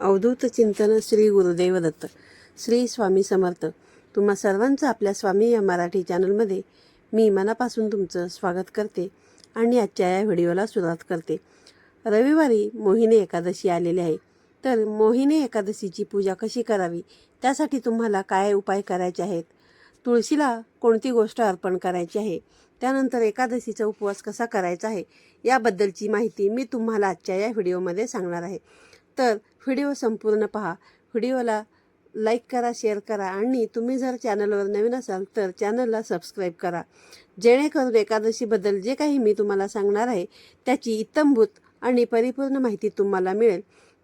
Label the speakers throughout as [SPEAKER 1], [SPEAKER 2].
[SPEAKER 1] अवधूत चिंतन श्री गुरुदेव दत्त. श्री स्वामी समर्थ. तुम्हा सर्वांचं आपल्या स्वामी या मराठी चॅनलमध्ये मी मनापासून तुमचं स्वागत करते आणि आजच्या या व्हिडिओला सुरुवात करते. रविवारी मोहिनी एकादशी आलेली आहे. तर मोहिनी एकादशीची पूजा कशी करावी? त्यासाठी तुम्हाला काय उपाय करायचे आहेत? तुळशीला कोणती गोष्ट अर्पण करायची आहे? त्यानंतर एकादशीचा उपवास कसा करायचा आहे? याबद्दलची माहिती मी तुम्हाला आजच्या या व्हिडिओमध्ये सांगणार आहे. तर व्हिडिओ संपूर्ण पहा. व्हिडिओला लाईक करा शेअर करा आणि तुम्ही जर चॅनलवर नवीन असाल तर चॅनलला सबस्क्राईब करा. जेणेकरून एकादशीबद्दल जे काही मी तुम्हाला सांगणार आहे त्याची इतंभूत आणि परिपूर्ण माहिती तुम्हाला मिळेल.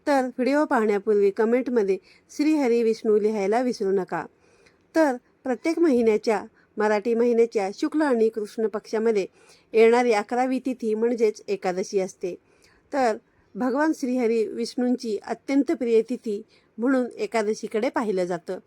[SPEAKER 1] तर व्हिडिओ पाहण्यापूर्वी कमेंटमध्ये श्रीहरी विष्णू लिहायला विसरू नका. तर प्रत्येक महिन्याच्या मराठी महिन्याच्या शुक्ल आणि कृष्ण पक्षामध्ये येणारी अकरावी तिथी म्हणजेच एकादशी असते. तर भगवान श्रीहरी विष्णूंची अत्यंत प्रिय तिथी म्हणून एकादशीकडे पाहिलं जातं.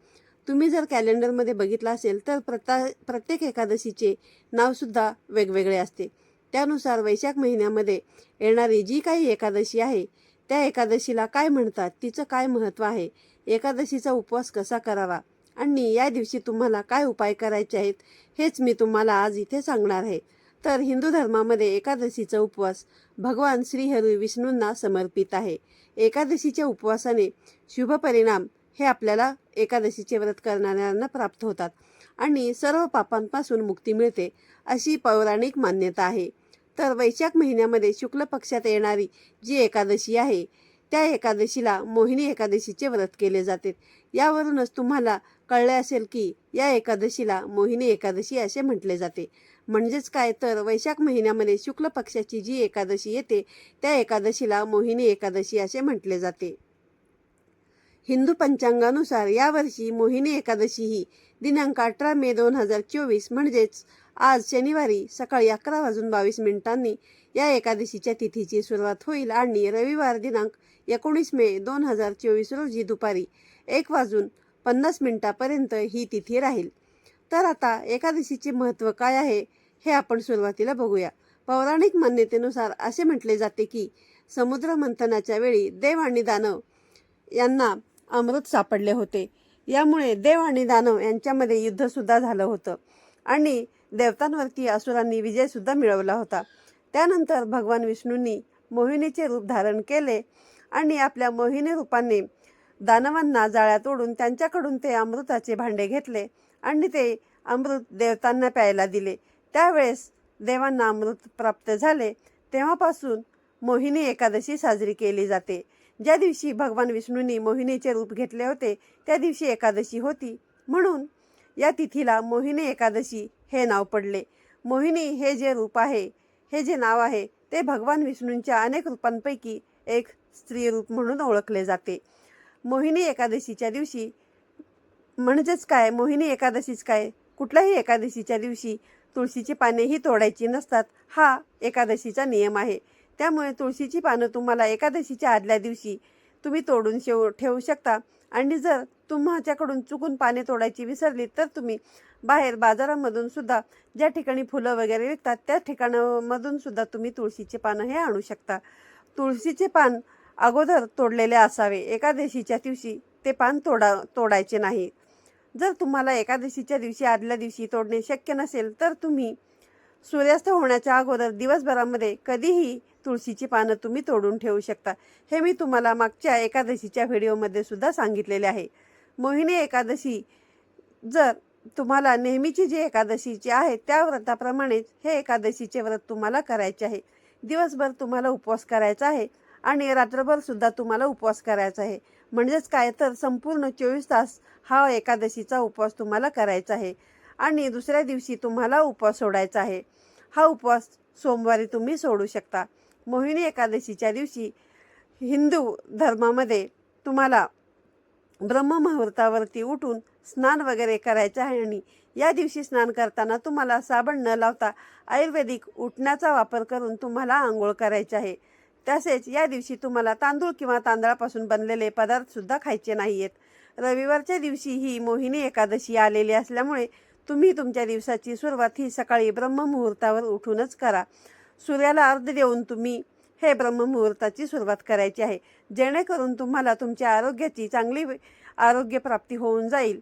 [SPEAKER 1] तुम्ही जर कॅलेंडरमध्ये बघितलं असेल तर प्रता प्रत्येक एकादशीचे नावसुद्धा वेगवेगळे असते. त्यानुसार वैशाख महिन्यामध्ये येणारी जी काही एकादशी आहे त्या एकादशीला काय म्हणतात तिचं काय महत्त्व आहे एकादशीचा उपवास कसा करावा आणि या दिवशी तुम्हाला काय उपाय करायचे आहेत हेच मी तुम्हाला आज इथे सांगणार आहे. तर हिंदू धर्मामध्ये एकादशीचा उपवास भगवान श्रीहरी विष्णूंना समर्पित आहे. एकादशीच्या उपवासाने शुभ परिणाम हे आपल्याला एकादशीचे व्रत करणाऱ्यांना प्राप्त होतात आणि सर्व पापांपासून मुक्ती मिळते अशी पौराणिक मान्यता आहे. तर वैशाख महिन्यामध्ये शुक्ल पक्षात येणारी जी एकादशी आहे त्या एकादशीला मोहिनी एकादशीचे व्रत केले जाते. यावरूनच तुम्हाला कळले असेल की या एकादशीला मोहिनी एकादशी असे म्हटले जाते. म्हणजेच काय तर वैशाख महिन्यामध्ये शुक्ल पक्षाची जी एकादशी येते त्या एकादशीला मोहिनी एकादशी असे म्हटले जाते. हिंदू पंचांगानुसार यावर्षी मोहिनी एकादशी ही दिनांक अठरा मे दोन हजार चोवीस म्हणजेच आज शनिवारी सकाळी अकरा वाजून बावीस मिनिटांनी या एकादशीच्या तिथीची सुरुवात होईल आणि रविवार दिनांक एकोणीस मे दोन हजार चोवीस रोजी दुपारी एक वाजून पन्नास मिनिटापर्यंत ही तिथी राहील. तर आता एकादशीचे महत्त्व काय आहे हे आपण सुरुवातीला बघूया. पौराणिक मान्यतेनुसार असे म्हटले जाते की समुद्र मंथनाच्या वेळी देव आणि दानव यांना अमृत सापडले होते. यामुळे देव आणि दानव यांच्यामध्ये युद्धसुद्धा झालं होतं. आणि देवतांवरती असुरांनी विजयसुद्धा मिळवला होता. त्यानंतर भगवान विष्णूंनी मोहिनीचे रूप धारण केले आणि आपल्या मोहिनी रूपाने दानवांना जाळ्यात ओढून त्यांच्याकडून ते अमृताचे भांडे घेतले. आणि ते अमृत देवतांना प्यायला दिले. त्यावेळेस देवांना अमृत प्राप्त झाले. तेव्हापासून मोहिनी एकादशी साजरी केली जाते. ज्या दिवशी भगवान विष्णूंनी मोहिनीचे रूप घेतले होते त्या दिवशी एकादशी होती. म्हणून या तिथीला मोहिनी एकादशी हे नाव पडले. मोहिनी हे जे रूप आहे हे जे नाव आहे ते भगवान विष्णूंच्या अनेक रूपांपैकी एक स्त्री रूप म्हणून ओळखले जाते. मोहिनी एकादशीच्या दिवशी म्हणजेच काय? मोहिनी एकादशीच काय? कुठल्याही एकादशीच्या दिवशी तुळशीची पानेही तोडायची नसतात. हा एकादशीचा नियम आहे. त्यामुळे तुळशीची पानं तुम्हाला एकादशीच्या आदल्या दिवशी तुम्ही तोडून शेव ठेवू शकता. आणि जर तुमच्याकडून चुकून पाने तोडायची विसरली तर तुम्ही बाहेर बाजारामधून सुद्धा ज्या ठिकाणी फुलं वगैरे विकतात त्या ठिकाणामधून सुद्धा तुम्ही तुळशीचे पानं हे आणू शकता. तुळशीचे पान अगोदर तोडलेले असावे. एकादशीच्या दिवशी ते पान तोडा तोडायचे नाही. जर तुम्हाला एकादशीच्या दिवशी आदल्या दिवशी तोडणे शक्य नसेल तर तुम्ही सूर्यास्त होण्याच्या अगोदर दिवसभरामध्ये कधीही तुळशीची पानं तुम्ही तोडून ठेवू शकता. हे मी तुम्हाला मागच्या एकादशीच्या व्हिडिओमध्ये सुद्धा सांगितलेले आहे. मोहिनी एकादशी जर तुम्हाला नेहमीची जी एकादशीची आहे त्या व्रताप्रमाणेच हे एकादशीचे व्रत तुम्हाला करायचे आहे. दिवसभर तुम्हाला उपवास करायचा आहे आणि रात्रभर सुद्धा तुम्हाला उपवास करायचा आहे. म्हणजेच काय? तर संपूर्ण चोवीस तास हा एकादशीचा उपवास तुम्हाला करायचा आहे. आणि दुसऱ्या दिवशी तुम्हाला उपवास सोडायचा आहे. हा उपवास सोमवारी तुम्ही सोडू शकता. मोहिनी एकादशीच्या दिवशी हिंदू धर्मामध्ये तुम्हाला ब्रह्ममुहूर्तावरती उठून स्नान वगैरे करायचं आहे आणि या दिवशी स्नान करताना तुम्हाला साबण न लावता आयुर्वेदिक उठण्याचा वापर करून तुम्हाला आंघोळ करायची आहे. तसेच या दिवशी तुम्हाला तांदूळ किंवा तांदळापासून बनलेले पदार्थसुद्धा खायचे नाही आहेत रविवारच्या दिवशी ही मोहिनी एकादशी आलेली असल्यामुळे तुम्ही तुमच्या दिवसाची सुरुवात ही सकाळी ब्रह्ममुहूर्तावर उठूनच करा. सूर्याला अर्ध देऊन तुम्ही हे ब्रह्ममुहूर्ताची सुरुवात करायची आहे. जेणेकरून तुम्हाला तुमच्या आरोग्याची चांगली आरोग्य प्राप्ती होऊन जाईल.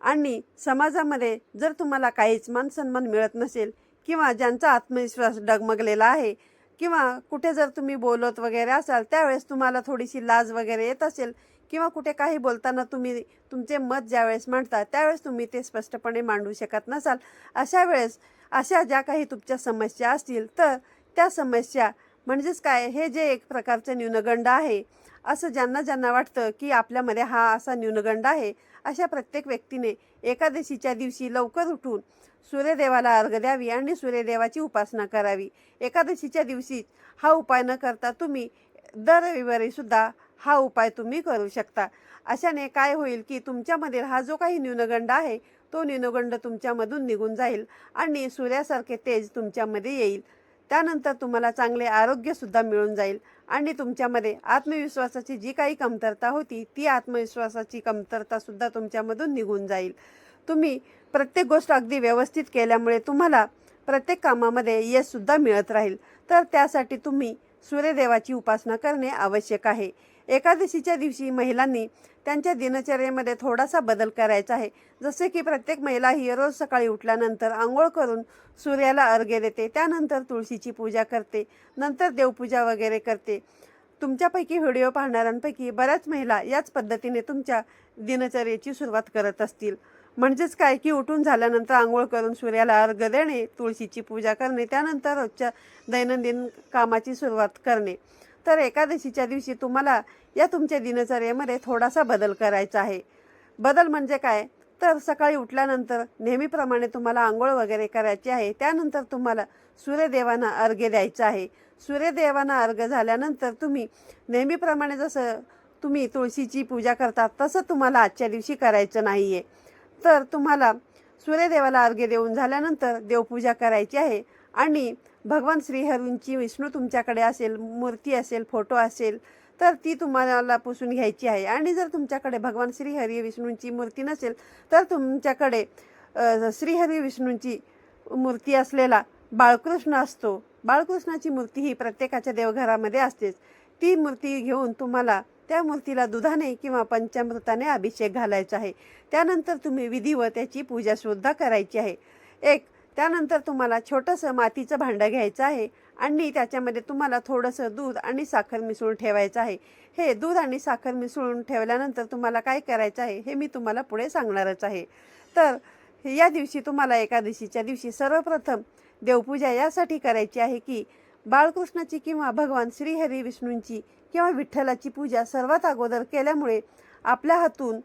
[SPEAKER 1] आणि समाजामध्ये जर तुम्हाला काहीच मानसन्मान मिळत नसेल किंवा ज्यांचा आत्मविश्वास डगमगलेला आहे किंवा कुठे जर तुम्ही बोलत वगैरे असाल त्यावेळेस तुम्हाला थोडीशी लाज वगैरे येत असेल किंवा कुठे काही बोलताना तुम्ही तुमचे मत ज्यावेळेस मांडता त्यावेळेस तुम्ही ते स्पष्टपणे मांडू शकत नसाल. अशा वेळेस अशा ज्या काही तुमच्या समस्या असतील तर त्या समस्या म्हणजेच काय हे जे एक प्रकारचं न्यूनगंड आहे असं ज्यांना ज्यांना वाटतं की आपल्यामध्ये हा असा न्यूनगंड आहे अशा प्रत्येक व्यक्तीने एकादशीच्या दिवशी लवकर उठून सूर्यदेवाला अर्घ द्यावी आणि सूर्यदेवाची उपासना करावी. एकादशीच्या दिवशी हा उपाय न करता तुम्ही दर रविवारीसुद्धा हा उपाय तुम्ही करू शकता. अशाने काय होईल की तुमच्यामधील हा जो काही न्यूनगंड आहे तो न्यूनगंड तुमच्यामधून निघून जाईल आणि सूर्यासारखे तेज तुमच्यामध्ये येईल. त्यानंतर तुम्हाला चांगले आरोग्यसुद्धा मिळून जाईल आणि तुमच्यामध्ये आत्मविश्वासाची जी काही कमतरता होती ती आत्मविश्वासाची कमतरतासुद्धा तुमच्यामधून निघून जाईल. तुम्ही प्रत्येक गोष्ट अगदी व्यवस्थित केल्यामुळे तुम्हाला प्रत्येक कामामध्ये यशसुद्धा मिळत राहील. तर त्यासाठी तुम्ही सूर्यदेवाची उपासना करणे आवश्यक आहे. एकादशीच्या दिवशी महिलांनी त्यांच्या दिनचर्येमध्ये थोडासा बदल करायचा आहे. जसे की प्रत्येक महिला ही रोज सकाळी उठल्यानंतर आंघोळ करून सूर्याला अर्घ्य देते. त्यानंतर तुळशीची पूजा करते. नंतर देवपूजा वगैरे करते. तुमच्यापैकी व्हिडिओ पाहणाऱ्यांपैकी बऱ्याच महिला याच पद्धतीने तुमच्या दिनचर्येची सुरुवात करत असतील. म्हणजेच काय की उठून झाल्यानंतर आंघोळ करून सूर्याला अर्घ देणे तुळशीची पूजा करणे त्यानंतर रोजच्या दैनंदिन कामाची सुरुवात करणे. तर एकादशीच्या दिवशी तुम्हाला या तुमच्या दिनचर्येमध्ये थोडासा बदल करायचा आहे. बदल म्हणजे काय? तर सकाळी उठल्यानंतर नेहमीप्रमाणे तुम्हाला आंघोळ वगैरे करायची आहे. त्यानंतर तुम्हाला सूर्यदेवांना अर्घ्य द्यायचं आहे. सूर्यदेवांना अर्घ्य झाल्यानंतर तुम्ही नेहमीप्रमाणे जसं तुम्ही तुळशीची पूजा करता तसं तुम्हाला आजच्या दिवशी करायचं नाही आहे तर तुम्हाला सूर्यदेवाला अर्घ्य देऊन झाल्यानंतर देवपूजा करायची आहे. आणि भगवान श्रीहरूंची विष्णू तुमच्याकडे असेल मूर्ती असेल फोटो असेल तर ती तुम्हाला पुसून घ्यायची आहे. आणि जर तुमच्याकडे भगवान श्रीहरी विष्णूंची मूर्ती नसेल तर तुमच्याकडे श्रीहरी विष्णूंची मूर्ती असलेला बाळकृष्ण असतो. बाळकृष्णाची मूर्ती ही प्रत्येकाच्या देवघरामध्ये असतेच. ती मूर्ती घेऊन तुम्हाला त्या मूर्तीला दुधाने किंवा पंचामृताने अभिषेक घालायचा आहे. त्यानंतर तुम्ही विधिवत त्याची पूजासुद्धा करायची आहे. एक त्यानंतर तुम्हाला छोटंसं मातीचं भांडं घ्यायचं आहे आणि त्याच्यामध्ये तुम्हाला थोडंसं दूध आणि साखर मिसळून ठेवायचं आहे. हे दूध आणि साखर मिसळून ठेवल्यानंतर तुम्हाला काय करायचं आहे हे मी तुम्हाला पुढे सांगणारच आहे. तर या दिवशी तुम्हाला एकादशीच्या दिवशी सर्वप्रथम देवपूजा यासाठी करायची आहे की बाळकृष्णाची किंवा भगवान श्रीहरी विष्णूंची किंवा विठ्ठलाची पूजा सर्वात अगोदर केल्यामुळे आपल्या हातून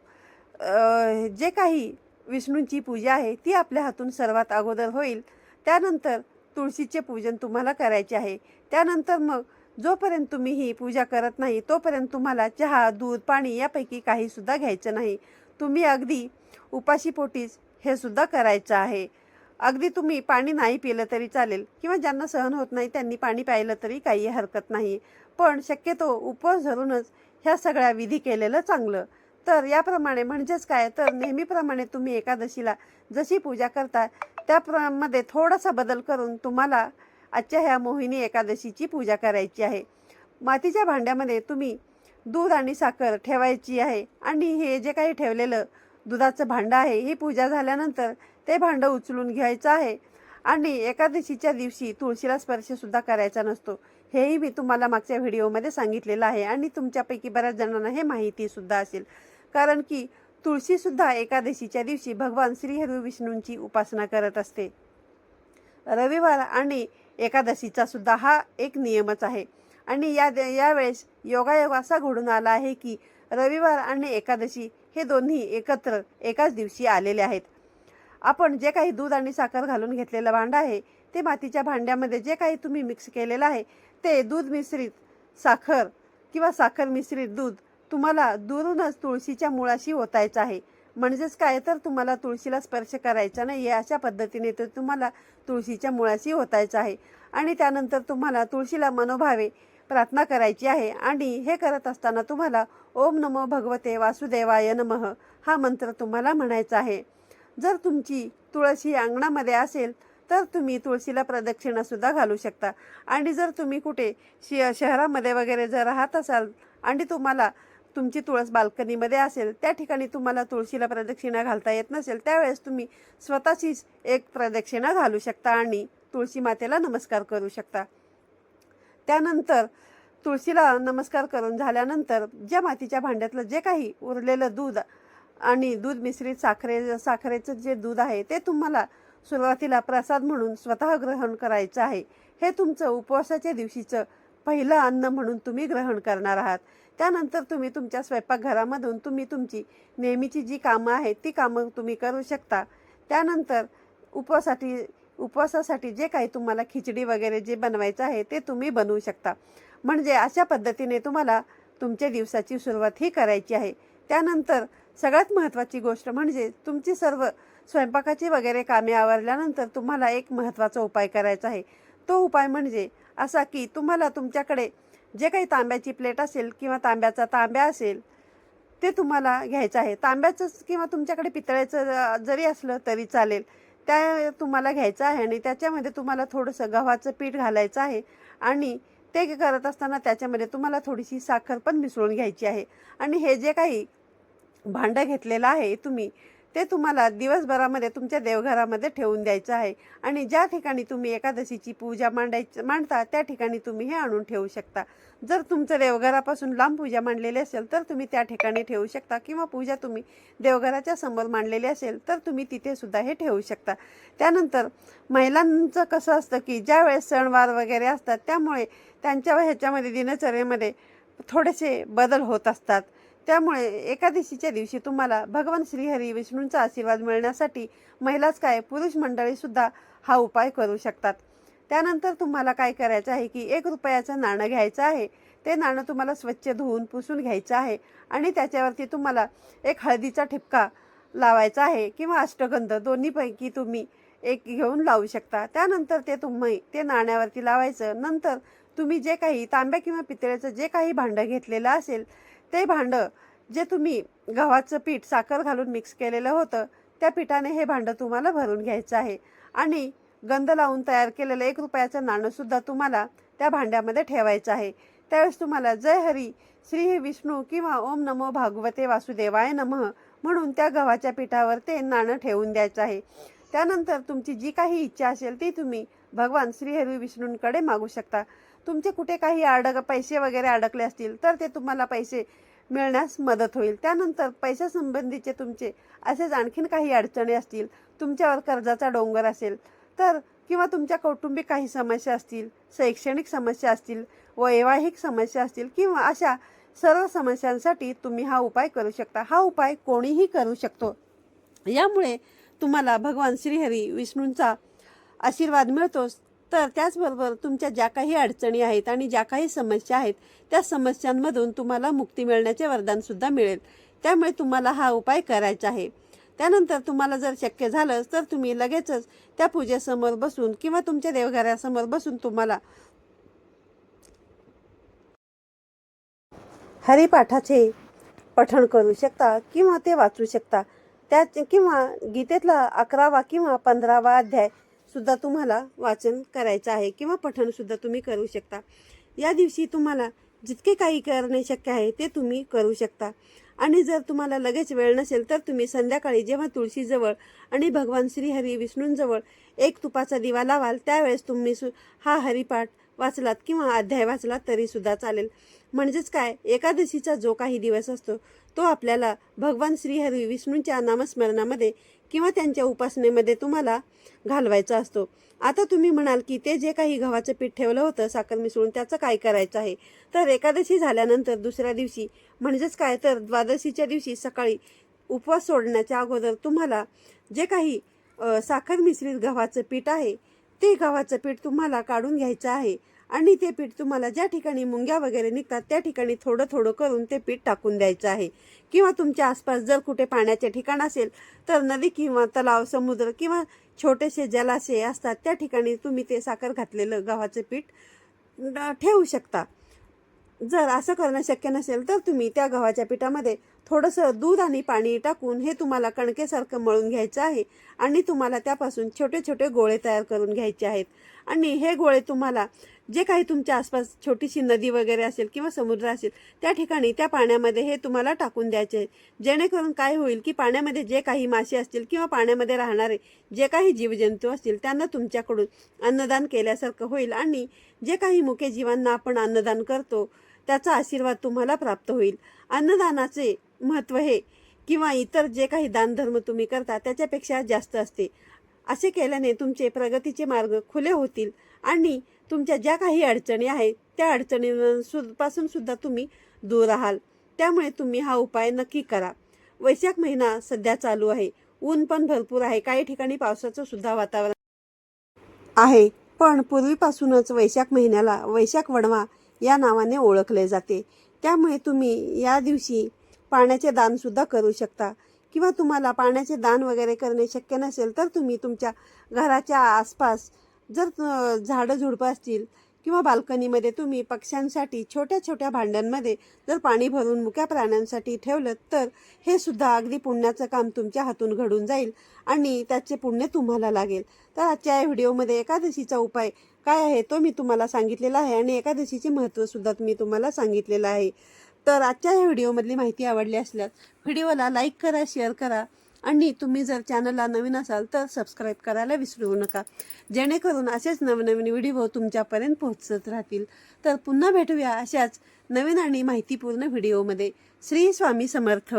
[SPEAKER 1] जे काही विष्णूंची पूजा आहे ती आपल्या हातून सर्वात अगोदर होईल. त्यानंतर तुळशीचे पूजन तुम्हाला करायचे आहे. त्यानंतर मग जोपर्यंत तुम्ही ही पूजा करत नाही तोपर्यंत तुम्हाला चहा दूध पाणी यापैकी काहीसुद्धा घ्यायचं नाही. तुम्ही अगदी उपाशीपोटीच हे सुद्धा करायचं आहे. अगदी तुम्ही पाणी नाही पिलं तरी चालेल किंवा ज्यांना सहन होत नाही त्यांनी पाणी प्यायलं तरी काही हरकत नाही. पण शक्यतो उपवास धरूनच ह्या सगळ्या विधी केलेलं चांगलं. तर याप्रमाणे म्हणजेच काय? तर नेहमीप्रमाणे तुम्ही एकादशीला जशी पूजा करता त्याप्रमाणे थोडासा बदल करून तुम्हाला आजच्या ह्या मोहिनी एकादशीची पूजा करायची आहे. मातीच्या भांड्यामध्ये तुम्ही दूध आणि साखर ठेवायची आहे आणि हे जे काही ठेवलेलं दुधाचं भांडं आहे ही पूजा झाल्यानंतर ते भांडं उचलून घ्यायचं आहे. आणि एकादशीच्या दिवशी तुळशीला स्पर्शसुद्धा करायचा नसतो. हेही मी तुम्हाला मागच्या व्हिडिओमध्ये सांगितलेलं आहे आणि तुमच्यापैकी बऱ्याच जणांना हे माहितीसुद्धा असेल. कारण की तुळशीसुद्धा एकादशीच्या दिवशी भगवान श्रीहरी विष्णूंची उपासना करत असते. रविवार आणि एकादशीचा सुद्धा हा एक नियमच आहे. आणि या यावेळेस योगायोग असा घडून आला आहे की रविवार आणि एकादशी हे दोन्ही एकत्र एकाच दिवशी आलेले आहेत. आपण जे काही दूध आणि साखर घालून घेतलेलं भांडं आहे ते मातीच्या भांड्यामध्ये जे काही तुम्ही मिक्स केलेलं आहे ते दूध मिश्रित साखर किंवा साखर मिश्रित दूध तुम्हाला दुरूनच तुळशीच्या मुळाशी ओतायचं आहे. म्हणजेच काय? तर तुम्हाला तुळशीला स्पर्श करायचा नाही. आहे अशा पद्धतीने तर तुम्हाला तुळशीच्या मुळाशी ओतायचं आहे. आणि त्यानंतर तुम्हाला तुळशीला मनोभावे प्रार्थना करायची आहे. आणि हे करत असताना तुम्हाला ओम नमो भगवते वासुदेवाय नमः हा मंत्र तुम्हाला म्हणायचा आहे. जर तुमची तुळशी अंगणामध्ये असेल तर तुम्ही तुळशीला प्रदक्षिणा सुद्धा घालू शकता. आणि जर तुम्ही कुठे शि शहरामध्ये वगैरे जर राहत असाल आणि तुम्हाला तुमची तुळस बाल्कनीमध्ये असेल त्या ठिकाणी तुम्हाला तुळशीला प्रदक्षिणा घालता येत नसेल त्यावेळेस तुम्ही स्वतःचीच एक प्रदक्षिणा घालू शकता आणि तुळशी मातेला नमस्कार करू शकता. त्यानंतर तुळशीला नमस्कार करून झाल्यानंतर ज्या मातीच्या भांड्यातलं जे काही उरलेलं दूध आणि दूध मिश्रित साखरे साखरेचं जे दूध आहे ते तुम्हाला सुरुवातीला प्रसाद म्हणून स्वतः ग्रहण करायचं आहे. हे तुमचं उपवासाच्या दिवशीचं पहिलं अन्न म्हणून तुम्ही ग्रहण करणार आहात. त्यानंतर तुम्ही तुमच्या स्वयंपाकघरामधून तुम्ही तुमची नेहमीची जी कामं आहेत ती कामं तुम्ही करू शकता. त्यानंतर उपवासाठी उपवासासाठी जे काही तुम्हाला खिचडी वगैरे जे बनवायचं आहे ते तुम्ही बनवू शकता. म्हणजे अशा पद्धतीने तुम्हाला तुमच्या दिवसाची सुरुवात ही करायची आहे. त्यानंतर सगळ्यात महत्त्वाची गोष्ट म्हणजे तुमची सर्व स्वयंपाकाची वगैरे कामे आवरल्यानंतर तुम्हाला एक महत्त्वाचा उपाय करायचा आहे. तो उपाय म्हणजे असा की तुम्हाला तुमच्याकडे जे काही तांब्याची प्लेट असेल किंवा तांब्याचा तांब्या असेल ते तुम्हाला घ्यायचं आहे. तांब्याचंच किंवा तुमच्याकडे पितळ्याचं जरी असलं तरी चालेल. त्या तुम्हाला घ्यायचं आहे आणि त्याच्यामध्ये तुम्हाला थोडंसं गव्हाचं पीठ घालायचं आहे आणि ते करत असताना त्याच्यामध्ये तुम्हाला थोडीशी साखर पण मिसळून घ्यायची आहे. आणि हे जे काही भांडं घेतलेलं आहे तुम्ही ते तुम्हाला दिवसभरामध्ये तुमच्या देवघरामध्ये ठेवून द्यायचं आहे. आणि ज्या ठिकाणी तुम्ही एकादशीची पूजा मांडायची मांडता त्या ठिकाणी तुम्ही हे आणून ठेवू शकता. जर तुमचं देवघरापासून लांब पूजा मांडलेली असेल तर तुम्ही त्या ठिकाणी ठेवू शकता. किंवा पूजा तुम्ही देवघराच्या समोर मांडलेली असेल तर तुम्ही तिथेसुद्धा हे ठेवू शकता. त्यानंतर महिलांचं कसं असतं की ज्या वेळेस सणवार वगैरे असतात त्यामुळे त्यांच्या ह्याच्यामध्ये दिनचर्येमध्ये थोडेसे बदल होत असतात. त्यामुळे एकादशीच्या दिवशी तुम्हाला भगवान श्रीहरी विष्णूंचा आशीर्वाद मिळण्यासाठी महिलाच काय पुरुष मंडळीसुद्धा हा उपाय करू शकतात. त्यानंतर तुम्हाला काय करायचं आहे की एक रुपयाचं नाणं घ्यायचं आहे. ते नाणं तुम्हाला स्वच्छ धुवून पुसून घ्यायचं आहे आणि त्याच्यावरती तुम्हाला एक हळदीचा ठिपका लावायचा आहे किंवा अष्टगंध दोन्हीपैकी तुम्ही एक घेऊन लावू शकता. त्यानंतर ते तुम्ही ते नाण्यावरती लावायचं. नंतर तुम्ही जे काही तांब्या किंवा पितळेचं जे काही भांडं घेतलेलं असेल ते भांडं जे तुम्ही गव्हाचं पीठ साखर घालून मिक्स केलेलं होतं त्या पिठाने हे भांडं तुम्हाला भरून घ्यायचं आहे. आणि गंध लावून तयार केलेलं एक रुपयाचं नाणंसुद्धा तुम्हाला त्या भांड्यामध्ये ठेवायचं आहे. त्यावेळेस तुम्हाला जय हरी श्री विष्णू किंवा ओम नमो भागवते वासुदेवाय नमः म्हणून त्या गव्हाच्या पिठावर ते नाणं ठेवून द्यायचं आहे. त्यानंतर तुमची जी काही इच्छा असेल ती तुम्ही भगवान श्रीहरी विष्णूंकडे मागू शकता. तुमचे कुठे काही अडक पैसे वगैरे अडकले असतील तर ते तुम्हाला पैसे मिळण्यास मदत होईल. त्यानंतर पैशासंबंधीचे तुमचे असेच आणखीन काही अडचणी असतील तुमच्यावर कर्जाचा डोंगर असेल तर किंवा तुमच्या कौटुंबिक काही समस्या असतील शैक्षणिक समस्या असतील वैवाहिक समस्या असतील किंवा अशा सर्व समस्यांसाठी तुम्ही हा उपाय करू शकता. हा उपाय कोणीही करू शकतो. यामुळे तुम्हाला भगवान श्रीहरी विष्णूंचा आशीर्वाद मिळतोच. तर त्याचबरोबर तुमच्या ज्या काही अडचणी आहेत आणि ज्या काही समस्या आहेत त्या समस्यांमधून तुम्हाला मुक्ती मिळण्याचे वरदानसुद्धा मिळेल. त्यामुळे तुम्हाला हा उपाय करायचा आहे. त्यानंतर तुम्हाला जर शक्य झालं तर तुम्ही लगेचच त्या पूजेसमोर बसून किंवा तुमच्या देवघरासमोर बसून तुम्हाला हरिपाठाचे पठण करू शकता किंवा ते वाचू शकता. त्या किंवा गीतेतला अकरावा किंवा पंधरावा अध्याय सुद्धा तुम्हाला वाचन करायचं आहे किंवा पठण सुद्धा तुम्ही करू शकता. या दिवशी तुम्हाला जितके काही करणे शक्य आहे ते तुम्ही करू शकता. आणि जर तुम्हाला लगेच वेळ नसेल तर तुम्ही संध्याकाळी जेव्हा तुळशीजवळ आणि भगवान श्री हरी विष्णूंजवळ एक तुपाचा दिवा लावाल त्यावेळेस तुम्ही सु हा हरिपाठ वाचलात किंवा अध्याय वाचलात तरी सुद्धा चालेल. म्हणजेच काय? एकादशीचा जो काही दिवस असतो तो आपल्याला भगवान श्रीहरी विष्णूंच्या नामस्मरणामध्ये किंवा त्यांच्या उपासनेमध्ये तुम्हाला घालवायचा असतो. आता तुम्ही म्हणाल की ते जे काही गव्हाचं पीठ ठेवलं होतं साखर मिसळून त्याचं काय करायचं आहे? तर एकादशी झाल्यानंतर दुसऱ्या दिवशी म्हणजेच काय? तर द्वादशीच्या दिवशी सकाळी उपवास सोडण्याच्या अगोदर तुम्हाला जे काही साखर मिश्रित गव्हाचं पीठ आहे ते गव्हाचं पीठ तुम्हाला काढून घ्यायचं आहे. आणि ते पीठ तुम्हाला ज्या ठिकाणी मुंग्या वगैरे निघतात त्या ठिकाणी थोडं थोडं करून ते पीठ टाकून द्यायचं आहे. किंवा तुमच्या आसपास जर कुठे पाण्याचे ठिकाण असेल तर नदी किंवा तलाव समुद्र किंवा छोटेसे जलाशय असतात त्या ठिकाणी तुम्ही ते साखर घातलेलं गव्हाचं पीठ ठेवू शकता. जर असं करणं शक्य नसेल तर तुम्ही त्या गव्हाच्या पिठामध्ये थोडंसं दूध आणि पाणी टाकून हे तुम्हाला कणकेसारखं मळून घ्यायचं आहे आणि तुम्हाला त्यापासून छोटे छोटे गोळे तयार करून घ्यायचे आहेत. आणि हे गोळे तुम्हाला जे काही तुमच्या आसपास छोटीशी नदी वगैरे असेल किंवा समुद्र असेल त्या ठिकाणी त्या पाण्यामध्ये हे तुम्हाला टाकून द्यायचे. आहे जेणेकरून काय होईल की पाण्यामध्ये जे काही मासे असतील किंवा पाण्यामध्ये राहणारे जे काही जीवजंतू असतील त्यांना तुमच्याकडून अन्नदान केल्यासारखं होईल. आणि जे काही मुके जीवांना आपण अन्नदान करतो त्याचा आशीर्वाद तुम्हाला प्राप्त होईल. अन्नदानाचे महत्त्व हे किंवा इतर जे काही दानधर्म तुम्ही करता त्याच्यापेक्षा जास्त असते. असे केल्याने तुमचे प्रगतीचे मार्ग खुले होतील आणि तुमच्या ज्या काही अडचणी आहेत त्या अडचणींपासून सुद्धा तुम्ही दूर राहाल. त्यामुळे तुम्ही हा उपाय नक्की करा. वैशाख महिना सध्या चालू आहे. ऊन पण भरपूर आहे. काही ठिकाणी पावसाचं सुद्धा वातावरण आहे. पण पूर्वीपासूनच वैशाख महिन्याला वैशाख वणवा या नावाने ओळखले जाते. त्यामुळे तुम्ही या दिवशी पाण्याचे दानसुद्धा करू शकता. किंवा तुम्हाला पाण्याचे दान वगैरे करणे शक्य नसेल तर तुम्ही तुमच्या घराच्या आसपास जर झाडं झुडपं असतील किंवा बाल्कनीमध्ये तुम्ही पक्ष्यांसाठी छोट्या छोट्या भांड्यांमध्ये जर पाणी भरून मुक्या प्राण्यांसाठी ठेवलं तर हे सुद्धा अगदी पुण्याचं काम तुमच्या हातून घडून जाईल आणि त्याचे पुण्य तुम्हाला लागेल. तर आजच्या या व्हिडिओमध्ये एकादशीचा उपाय काय आहे तो मी तुम्हाला सांगितलेला आहे आणि एकादशीचे महत्त्वसुद्धा मी तुम्हाला सांगितलेलं आहे. तर आजच्या या व्हिडिओमधली माहिती आवडली असल्यास व्हिडिओला लाईक करा शेअर करा आणि तुम्ही जर चॅनलला नवीन असाल तर सबस्क्राईब करायला विसरू नका. जेणेकरून असेच नवनवीन व्हिडिओ तुमच्यापर्यंत पोहोचत राहतील. तर पुन्हा भेटूया अशाच नवीन आणि माहितीपूर्ण व्हिडिओमध्ये श्री स्वामी समर्थ.